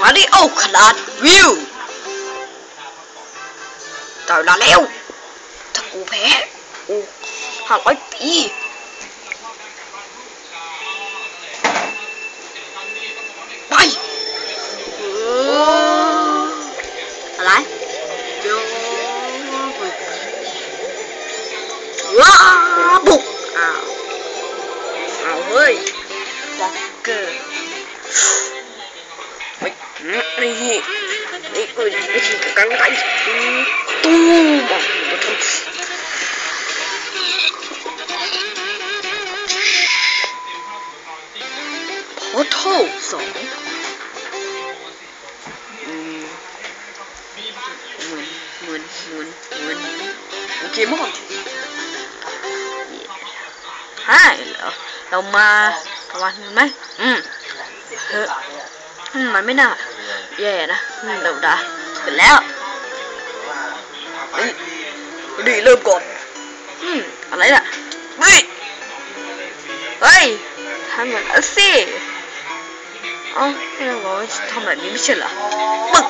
มาริโอขนาดวิวต่อยลาแล้วถ้ากูแพ้กูห้าร้อยปีไปอะไรโยว้าบุกอ้าวอ้าวเฮ้ยฟอกเกอร์ นี่นี่คือวิธีการไต่ตู้บอกมาทำพอเท่าสองอืมเหมือนเหมือนเหมือนเหมือนโอเคมากใช่เหรอเรามาประมาณนี้ไหมอืมเฮ้ยอืมมันไม่น่า แย่นะอืมเร็วดาเป็นแล้วนี่ดีเริ่มก่อนอืมอะไรน่ะเฮ้ยเฮ้ยทำแบบนั้นสิเอ้าไม่ได้บอกว่าทำแบบนี้ไม่ใช่เหรอปึ๊ก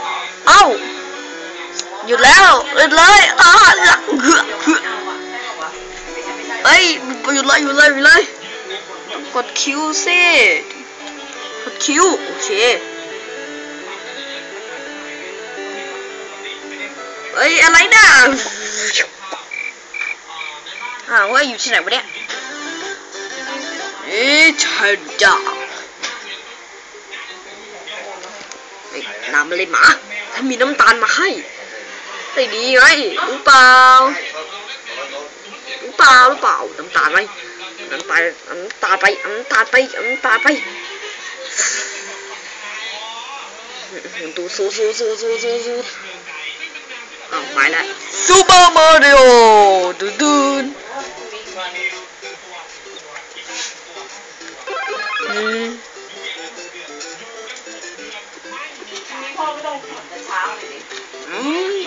เอ้าหยุดแล้วหยุดเลยอ้าหลังเหือเหือเฮ้ยหยุดเลยหยุดเลยหยุดเลยกดคิวสิกดคิวโอเค เอ้ยอะไรน่ะอ้าวเว่าอยู่ที่ไหนวะเนี่ยเอ๊ะฉันจะเฮ้ยน้ำอะไรหมาถ้ามีน้ำตาลมาให้ได้ดีไงรู้เปล่ารู้เปล่ารู้เปล่าน้ำตาลไหมน้ำตาลน้ำตาลไปน้ำตาลไปน้ำตาลไปดูสู้สู้สู้สู้สู้สู้ อ้าวไปแล้วซูเปอร์มาริโอดูดูนอืมพ่อไม่ต้องสอนแต่เช้าเลยดิ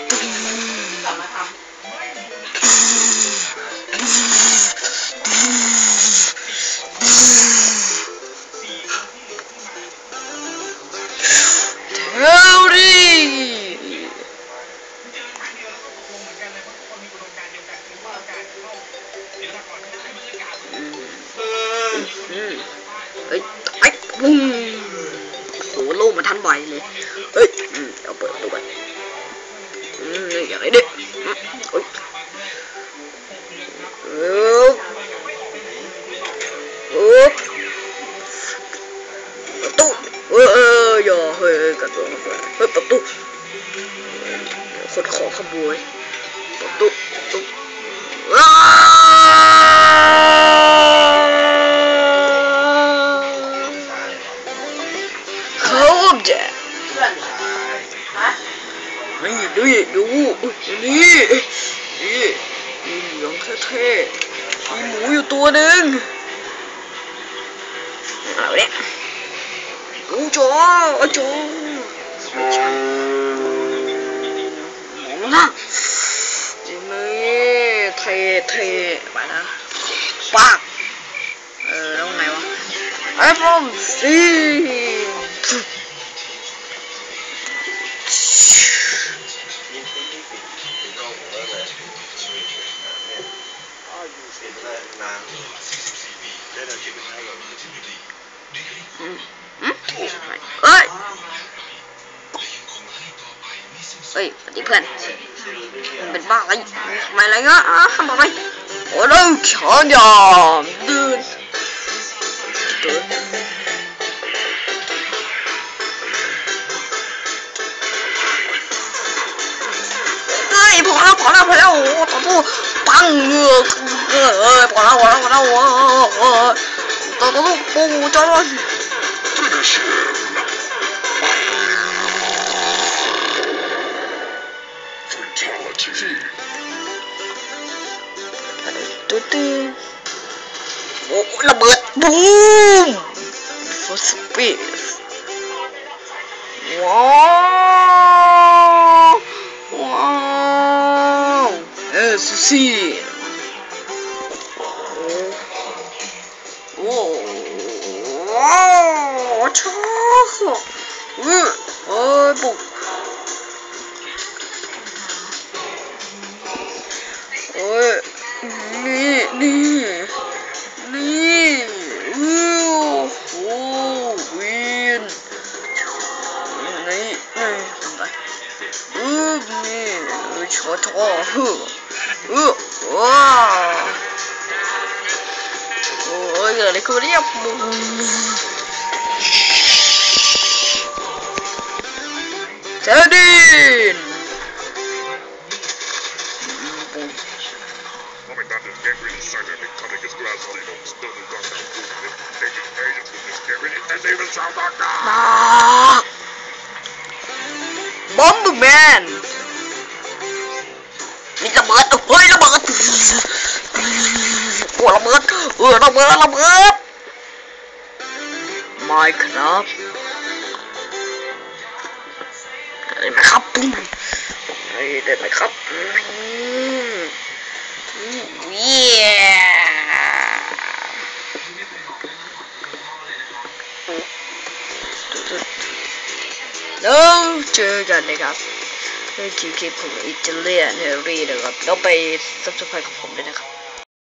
โล่มาทันไวเลยเฮ้ยอืมเดี๋ยวเปิดประตูไปอืมอย่างไรดิอืมเฮ้ยเออเออประตูเออเออย่าเฮ้ยกระโดดเข้าไปเฮ้ยประตูคนขอขโมยประตูประตูอ้า ดูดูนี่นี่มีเหลืองเท่ๆมีหมูอยู่ตัวหนึ่งเอาเนี่ยกูจอจอไม่ใช่หมูนะจิมมี่เท่เท่ๆไปนะปักเออแล้วไงวะไอ้พร้อมสิ อืมอืมเอ้ยเฮ้ยสวัสดีเพื่อนมึงเป็นบ้าอะไรทำไมอะไรเงี้ยอะทำอะไรโอ้ยขอนยอมเดินเดินเฮ้ยพอแล้วพอแล้วพอแล้วโอ้โหต่อสู้ปังเงือก 哦，抓住你！真的是，太强了！来，嘟嘟，哦，来 burst，boom，for 斯哇，哇，哎，熟悉。 อ้ระเบิดบูมฟอสปีสว้าวว้าวเออซูซี่โอ้โอ้ว้าวชอบอือ โอ้ยบุกโอ้ยนี่นี่นี่อู้โอ้วินนี่นี่ทำไรอือนี่ชอทอฮึอือว้าโอ้ยเกิดอะไรขึ้นเนี่ยบุเจดิน Commander Gangren decided to cutting his grass needles, double gun down movement, taking agents with this Gangren, and even sound like that. มาบอมบ์แมนมีระเบิดเฮ้ยระเบิดโอ้ระเบิดเออระเบิดระเบิดไม่ครับ ได้ไหมครับปุ้มได้ไหมครับอืมอืมเย้แล้วเจอกันนะครับเพื่อคิวคลิปของอิตาเลียนเฮอรี่นะครับแล้วไป subscribe กับผมด้วยนะครับ